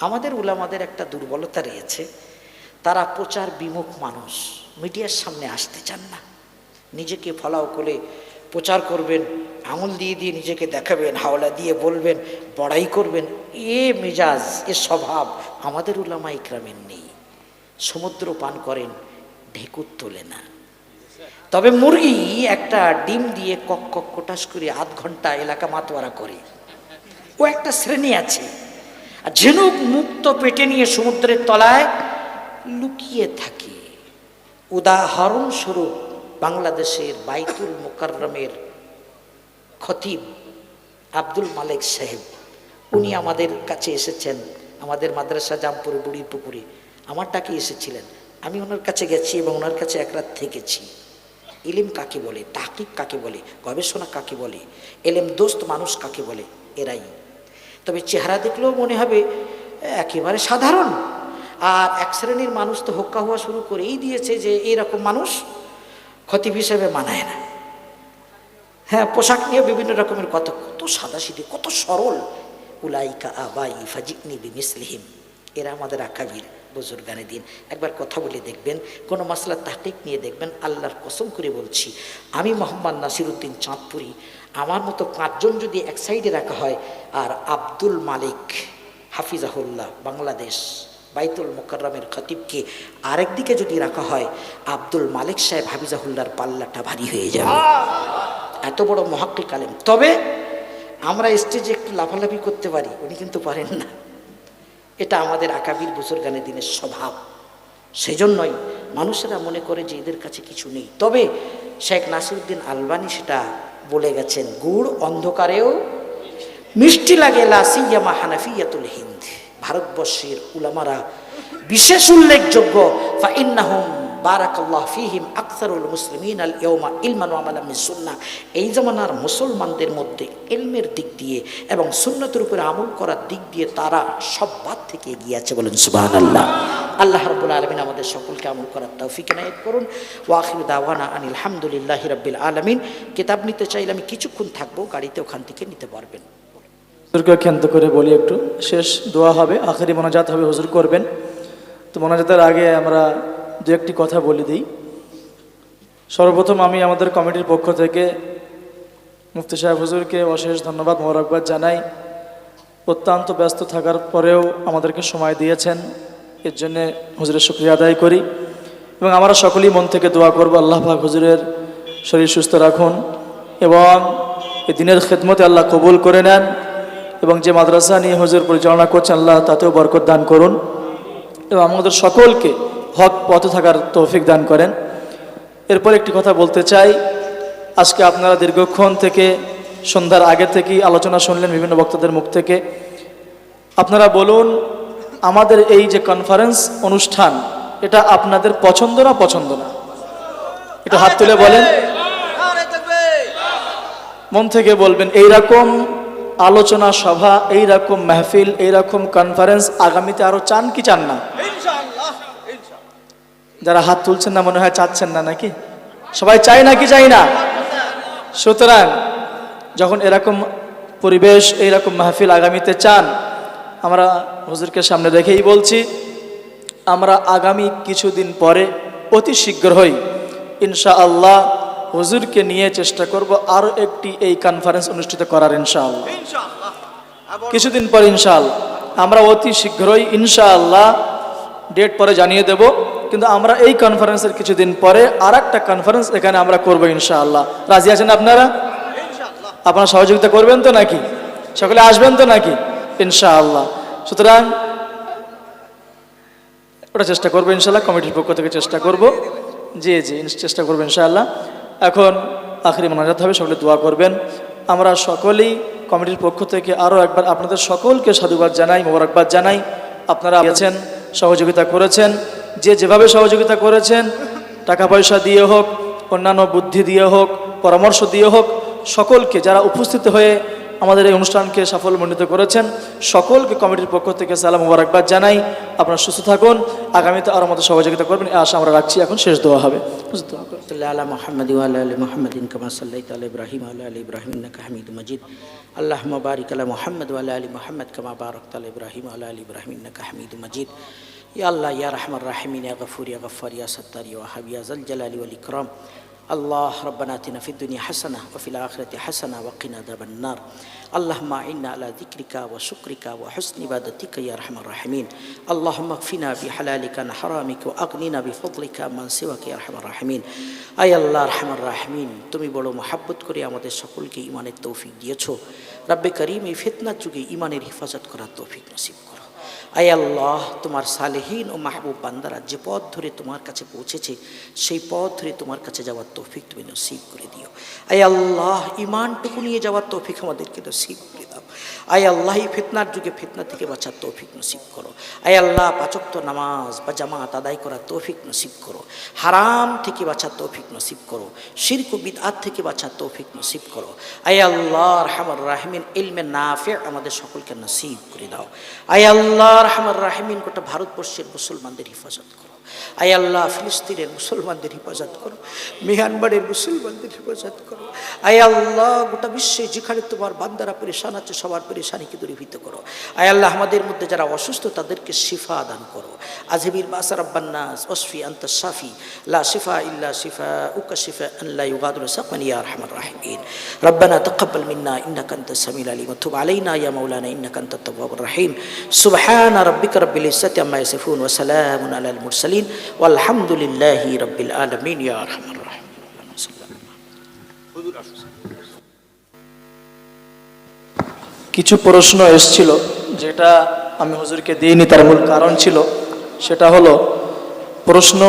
আমাদের উলামাদের একটা দুর্বলতা রয়েছে। তারা প্রচার বিমুখ মানুষ। মিডিয়ার সামনে আসতে চান না। নিজেকে ফলাও করে প্রচার করবেন, আঙুল দিয়ে দিয়ে নিজেকে দেখাবেন, হাওলা দিয়ে বলবেন, বড়াই করবেন। এ মেজাজ, এ স্বভাব আমাদের উলামা ইকরামের নেই। সমুদ্র পান করেন, ঢেকুর তোলে না। তবে মুরগি একটা ডিম দিয়ে কক কক কোটাস করে আধ ঘণ্টা এলাকা মাতোয়ারা করে। ও একটা শ্রেণি আছে। আর ঝিনুক মুক্ত পেটে নিয়ে সমুদ্রের তলায় লুকিয়ে থাকে। উদাহরণস্বরূপ বাংলাদেশের বাইতুল মোকাররমের খতিব আব্দুল মালিক সাহেব। উনি আমাদের কাছে এসেছেন, আমাদের মাদ্রাসা জামপুরে বুড়ির পুকুরে। আমার ডাকে এসেছিলেন। আমি ওনার কাছে গেছি এবং ওনার কাছে এক রাত থেকেছি। ইলিম কাকে বলে তাকিব কাকে বলে, গবেষণা কাকে বলে, এলেম দোস্ত মানুষ কাকে বলে, এরাই। তবে চেহারা দেখলেও মনে হবে একেবারে সাধারণ। আর এক শ্রেণির মানুষ তো হোক্কা হওয়া শুরু করেই দিয়েছে যে এইরকম মানুষ খতিব হিসেবে মানায় না। হ্যাঁ পোশাক নিয়ে বিভিন্ন রকমের কথা। কত সাদাসিধে, কত সরল। উলাইকা আবাই ফাজিকনি বিমিসলিহিম। এরা আমাদের আকাবির বুজুর্গানে দিন। একবার কথা বলে দেখবেন, কোনো মাসলা তাহকিক নিয়ে দেখবেন, আল্লাহর কসম করে বলছি। আমি মোহাম্মদ নাসিরুদ্দিন চাঁদপুরি আমার মতো পাঁচজন যদি এক সাইডে রাখা হয়, আর আব্দুল মালিক হাফিজাহুল্লাহ, বাংলাদেশ, বাইতুল মোকাররমের খতিবকে আরেক দিকে যদি রাখা হয়, আব্দুল মালিক সাহেব হাফিজাহুল্লাহর পাল্লাটা ভারী হয়ে যাবে। এত বড় মহাক্কিক আলেম তবে আমরা স্টেজে একটু লাফালাফি করতে পারি, উনি কিন্তু পারেন না। এটা আমাদের আকাবির বছর গানের দিনের স্বভাব। সেজন্যই মানুষেরা মনে করে যে এদের কাছে কিছু নেই। তবে শেখ নাসিরুদ্দিন আলবানি সেটা বলে গেছেন, গুড় অন্ধকারেও মিষ্টি লাগে লাসিয়ামা হানাফিয়াতুল হিন্দ। ভারতবর্ষের উলামারা বিশেষ উল্লেখযোগ্য, ফা ইন্নাহুম বারাকাল্লাহ ফিহিম আকসারুল মুসলিমিন আল ইয়মা ইলমান ওয়ামালা মিন সুন্নাহ এই জামানার মুসলমানদের মধ্যে ইলমের দিক দিয়ে এবং সুন্নতের উপরে আমল করার দিক দিয়ে তারা সব বাদ থেকে এগিয়ে আছে বলেন সুবহানাল্লাহ। আল্লাহ রাব্বুল আলামিন আমাদের সকলকে আমল করার তৌফিক এনায়েত করুন। ওয়াখির দাওয়ানা আনিল হামদুলিল্লাহি রাব্বিল আলামিন। কিতাব নিতে চাইলে আমি কিছুক্ষণ থাকব, গাড়িতে ওখান থেকে নিতে পারবেন। হুজুরকে ক্ষান্ত করে বলি একটু, শেষ দোয়া হবে, আখেরি মোনাজাত হবে, হুজুর করবেন। তো মোনাজাতের আগে আমরা দু একটি কথা বলে দিই। সর্বপ্রথম আমি আমাদের কমিটির পক্ষ থেকে মুফতি সাহেব হুজুরকে অশেষ ধন্যবাদ, মোবারকবাদ জানাই। অত্যন্ত ব্যস্ত থাকার পরেও আমাদেরকে সময় দিয়েছেন। এর জন্যে হুজুরের শুক্রিয়া আদায় করি এবং আমরা সকলেই মন থেকে দোয়া করব, আল্লাহ পাক হুজুরের শরীর সুস্থ রাখুন এবং এই দিনের খেদমতে আল্লাহ কবুল করে নেন এবং যে মাদ্রাসা নিয়ে হুজুর পরিচালনা করছেন, আল্লাহ তাতেও বরকত দান করুন এবং আমাদের সকলকে হক পথে থাকার তৌফিক দান করেন। এরপর একটি কথা বলতে চাই, আজকে আপনারা দীর্ঘক্ষণ থেকে সন্ধ্যার আগে থেকেই আলোচনা শুনলেন বিভিন্ন বক্তাদের মুখ থেকে। আপনারা বলুন আমাদের এই যে কনফারেন্স অনুষ্ঠান, এটা আপনাদের পছন্দ না পছন্দ না? একটু হাত তুলে বলেন। মন থেকে বলবেন, এইরকম আলোচনা সভা, এইরকম মেহফিল, এইরকম কনফারেন্স আগামীতে আরও চান কি চান না? যারা হাত তুলছেন না, মনে হয় চাচ্ছেন না নাকি? সবাই চাই না কি চাই না? সুতরাং, যখন এরকম পরিবেশ, এইরকম মাহফিল আগামীতে চান আমরা হুজুরকে সামনে রেখেই বলছি আমরা আগামী কিছুদিন পরে অতি শীঘ্রই ইনশা আল্লাহ হুজুরকে নিয়ে চেষ্টা করব আরও একটি এই কনফারেন্স অনুষ্ঠিত করার ইনশাআল্লাহ। কিছুদিন পর ইনশাআল্লাহ। আমরা অতি শীঘ্রই ইনশাআল্লাহ। ডেট পরে জানিয়ে দেব কিন্তু আমরা এই কনফারেন্সের কিছুদিন পরে আর একটা কনফারেন্স এখানে আমরা করব ইনশাআল্লাহ। রাজি আছেন আপনারা? আপনারা সহযোগিতা করবেন তো নাকি? সকলে আসবেন তো নাকি? ইনশাআল্লাহ। সুতরাং, ওটা চেষ্টা করব ইনশাল্লাহ কমিটির পক্ষ থেকে চেষ্টা করব। জি জি চেষ্টা করব ইনশাআল্লাহ। এখন আখরি মোনাজাত হবে, সকলে দোয়া করবেন। আমরা সকলেই কমিটির পক্ষ থেকে আরও একবার আপনাদের সকলকে সাধুবাদ জানাই, মোবারকবাদ জানাই। আপনারা গেছেন সহযোগিতা করেছেন, যে যেভাবে সহযোগিতা করেছেন, টাকা পয়সা দিয়ে হোক, অন্যান্য বুদ্ধি দিয়ে হোক, পরামর্শ দিয়ে হোক, সকলকে যারা উপস্থিত হয়ে আমাদের এই অনুষ্ঠানকে সাফল্যমণ্ডিত করেছেন। সকলকে কমিটির পক্ষ থেকে সালাম মুবারকবাদ জানাই। আপনারা সুস্থ থাকুন। আগামীতে আর মতো সহযোগিতা করবেন। আশা আমরা রাখছি। এখন শেষ দেওয়া হবে। আল্লাহ মোহাম্মদ আল্লাহ মোহাম্মদিন কামা সাল্লাহ আল্লাহ ইব্রাহিম আল্লাহ আলী ইব্রাহিম হামিদ মজিদ। আল্লাহ মুবারিক আল্লাহ মোহাম্মদ আল্লাহ আলী মোহাম্মদ কামা বারক আল্লাহ ইব্রাহিম আল্লাহ আলী ইব্রাহিম হামিদ মজিদ। ইয়া আল্লাহ, ইয়া রহমান রাহমিন, ইয়া গফুর, ইয়া গফার ইয়া সত্তার, ইয়া হাব ইয়া জল জালালি ওয়াল ইকরাম। يا وهاب يا ذا الجلال والاكرام الله ربنا اتنا في الدنيا حسنه وفي الاخره حسنه وقنا عذاب النار اللهم اعنا على ذكرك وشكرك وحسن عبادتك يا ارحم الراحمين اللهم اكفنا بحلالك عن حرامك واغننا بفضلك من سواك يا ارحم الراحمين আয় আল্লাহ রহমান রাহমিন তুমি বড় মহাব্বত করে আমাদের সকলকে ইমানের তৌফিক দিয়েছো রাব্বে করিম এই ফিতনার যুগে ইমানের হেফাজত করার তৌফিক নসিব করো আয় আল্লাহ, তোমার সালেহীন ও মাহবুব বান্দারা যে পথ ধরে তোমার কাছে পৌঁছেছে, সেই পথ ধরে তোমার কাছে যাওয়ার তৌফিক তুমি নসিব করে দিও। আয় আল্লাহ ইমানটুকু নিয়ে যাওয়ার তৌফিক আমাদেরকে নসিব করে আয় আল্লাহ ফিতনার যুগে ফিতনা থেকে বাঁচার তৌফিক নসিব করো। আয় আল্লাহ পাচক্ত নামাজ বা জামাত আদায় করার তৌফিক নসিব করো। হারাম থেকে বাঁচার তৌফিক নসিব করো। শিরক বিদআত থেকে বাঁচার তৌফিক নসিব করো। আয় আল্লাহ রহমান রাহমিন, ইলমে নাফে আমাদের সকলকে নসিব করে দাও। আয় আল্লাহ রহমান রাহমিন, গোটা ভারতবর্ষের মুসলমানদের হেফাজত করো। আয় আল্লাহ, ফিলিস্তিনের মুসলমানদের হেফাজত করো। মিয়ানমারের মুসলমানদের হেফাজত করো। আয় আল্লাহ, গোটা বিশ্বে যেখানে তোমার বান্দারা পরেশান আছে সবার পরেশানিকে দূরীভূত করো আয় আল্লাহ আমাদের মধ্যে যারা অসুস্থ তাদেরকে শিফা দান করো আজহিবির বাসার আব্বান্নাস ওসফি আন্ত শাফি লা শিফা ইল্লা শিফা উকা শিফা আল্লাহ ইউগাদুল সাকমান ইয়া রহমান রাহিমিন ربنا تقبل منا انك انت السميع العليم وتب علينا يا مولانا انك انت التواب الرحيم سبحان ربك رب العزه عما يصفون وسلام على المرسلين والحمد لله رب العالمين يا ارحم الراحمين কিছু প্রশ্ন এসছিল যেটা আমি হুজুরকে দিইনি তার মূল কারণ ছিল সেটা হলো প্রশ্ন